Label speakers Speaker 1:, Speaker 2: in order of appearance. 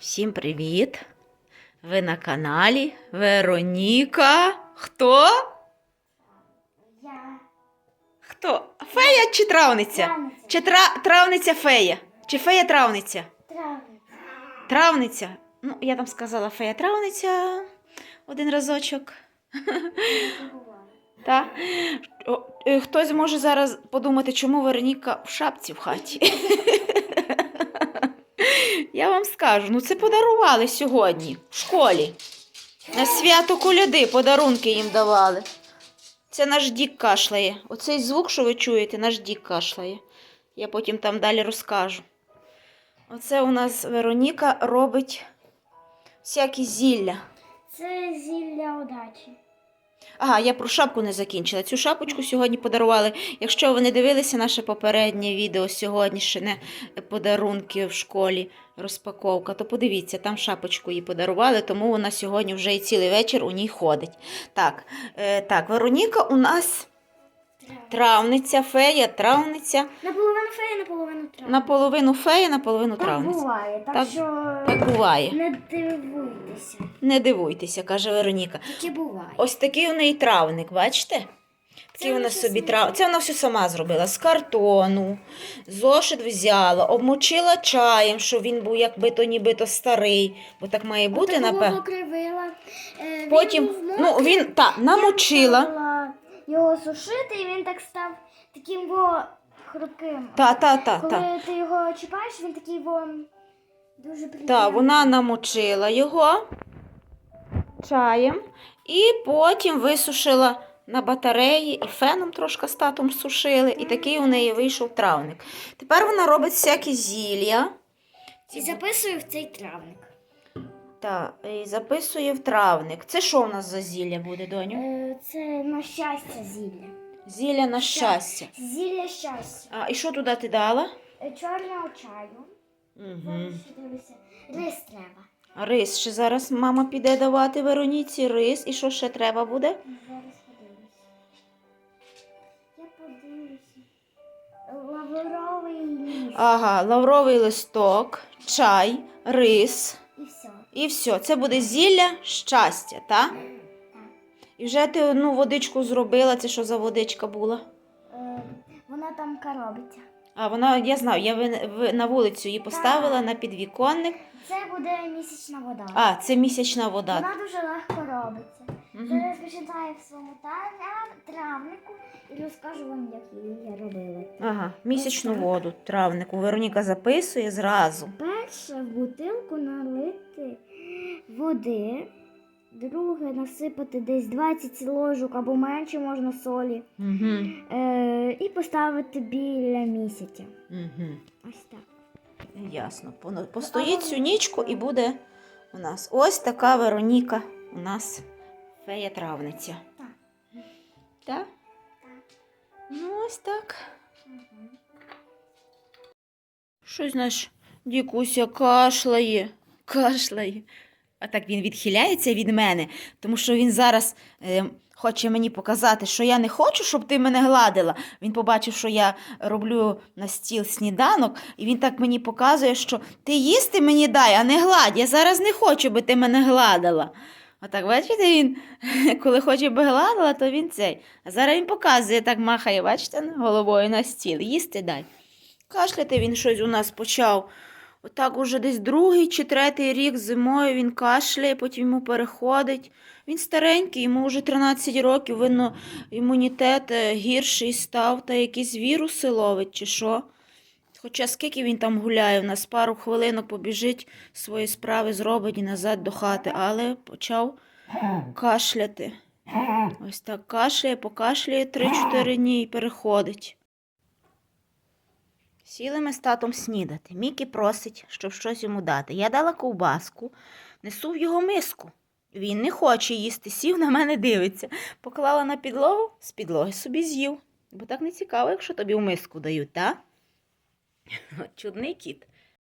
Speaker 1: Всім привіт! Ви на каналі Вероніка. Хто?
Speaker 2: Я
Speaker 1: Хто? Фея чи травниця?
Speaker 2: Травниця.
Speaker 1: Чи тра... травниця фея? Чи фея травниця?
Speaker 2: травниця.
Speaker 1: Травниця. Ну, я там сказала фея травниця один разочок. Та? Е, Хтось може зараз подумати, чому Вероніка в шапці в хаті. Я вам скажу, ну це подарували сьогодні в школі. На свято коляди подарунки їм давали. Це наш дік кашляє. Оцей звук, що ви чуєте, наш дік кашляє. Я потім там далі розкажу. Оце у нас Вероніка робить всякі зілля.
Speaker 2: Це зілля удачі.
Speaker 1: Ага, я про шапку не закінчила. Цю шапочку сьогодні подарували. Якщо ви не дивилися наше попереднє відео сьогоднішнє подарунки в школі, розпаковка, то подивіться, там шапочку їй подарували, тому вона сьогодні вже і цілий вечір у ній ходить. Так, е, так, Вероніка у нас травниця, фея, травниця.
Speaker 2: Наполовину фея, наполовину травниця.
Speaker 1: Наполовину фея, наполовину
Speaker 2: Так
Speaker 1: травниця.
Speaker 2: буває, так,
Speaker 1: Так-
Speaker 2: що
Speaker 1: Так буває.
Speaker 2: не дивуйтеся.
Speaker 1: Не дивуйтеся, каже Вероніка.
Speaker 2: Таке буває.
Speaker 1: Ось такий у неї травник, бачите?
Speaker 2: Це
Speaker 1: вона собі трав... Це вона все сама зробила з картону, зошит взяла, обмочила чаєм, щоб він був якби то нібито старий, бо так має бути, напевно.
Speaker 2: Е,
Speaker 1: Потім, ну він та, намочила.
Speaker 2: Його сушити, і він так став таким во хрупким.
Speaker 1: Та, та, та,
Speaker 2: Коли
Speaker 1: та.
Speaker 2: ти його чіпаєш, він такий во дуже приємний.
Speaker 1: Та, вона намочила його чаєм і потім висушила на батареї і феном трошки з татом сушили, і такий у неї вийшов травник. Тепер вона робить всякі зілля.
Speaker 2: І записую в цей травник.
Speaker 1: Так, і записує в травник. Це що у нас за зілля буде, доню?
Speaker 2: Е, Це на щастя зілля.
Speaker 1: Зілля на щастя.
Speaker 2: Зілля щастя.
Speaker 1: А і що туди ти дала?
Speaker 2: Е, Чорного чаю.
Speaker 1: Угу.
Speaker 2: Зараз ще дивлюся. Рис треба.
Speaker 1: Рис ще зараз мама піде давати Вероніці рис. І що ще треба буде?
Speaker 2: Зараз подивлюся. Я подивлюся. Лавровий ліс.
Speaker 1: Ага, лавровий листок, чай, рис.
Speaker 2: І все.
Speaker 1: Це буде зілля щастя, так? І вже ти одну водичку зробила. Це що за водичка була?
Speaker 2: Е, Вона там коробиться.
Speaker 1: А вона, я знаю, я на вулицю її поставила на підвіконник.
Speaker 2: Це буде місячна вода.
Speaker 1: А, це місячна вода.
Speaker 2: Вона дуже легко робиться. Зараз почитаю в своєму травнику і розкажу вам, як її я робила.
Speaker 1: Ага, місячну воду, травнику. Вероніка записує зразу.
Speaker 2: Перше в бутилку налити води, друге насипати десь 20 ложок або менше можна солі.
Speaker 1: Угу.
Speaker 2: Е, і поставити біля місяця.
Speaker 1: Угу.
Speaker 2: Ось так.
Speaker 1: Ясно. Поно- Постоїть цю нічку і буде у нас. Ось така Вероніка у нас фея травниця.
Speaker 2: Так.
Speaker 1: Так? Ну, ось так. Щось наш дікуся кашляє, кашляє. А так він відхиляється від мене, тому що він зараз е, хоче мені показати, що я не хочу, щоб ти мене гладила. Він побачив, що я роблю на стіл сніданок, і він так мені показує, що ти їсти мені дай, а не гладь. Я зараз не хочу, би ти мене гладила. Отак, бачите, він, коли хоче би гладила, то він цей. А зараз він показує, так махає, бачите, головою на стіл. Їсти дай. Кашляти він щось у нас почав. Отак уже десь другий чи третій рік зимою він кашляє, потім йому переходить. Він старенький, йому вже 13 років, видно, імунітет е, гірший став, та якісь віруси ловить чи що. Хоча скільки він там гуляє, у нас пару хвилинок побіжить, свої справи зробить і назад до хати, але почав кашляти. Ось так кашляє, покашляє 3-4 дні і переходить. Сіли ми з татом снідати. Мікі просить, щоб щось йому дати. Я дала ковбаску, несу в його миску. Він не хоче їсти, сів на мене дивиться. Поклала на підлогу, з підлоги собі з'їв. Бо так не цікаво, якщо тобі в миску дають, так? Чудний кіт.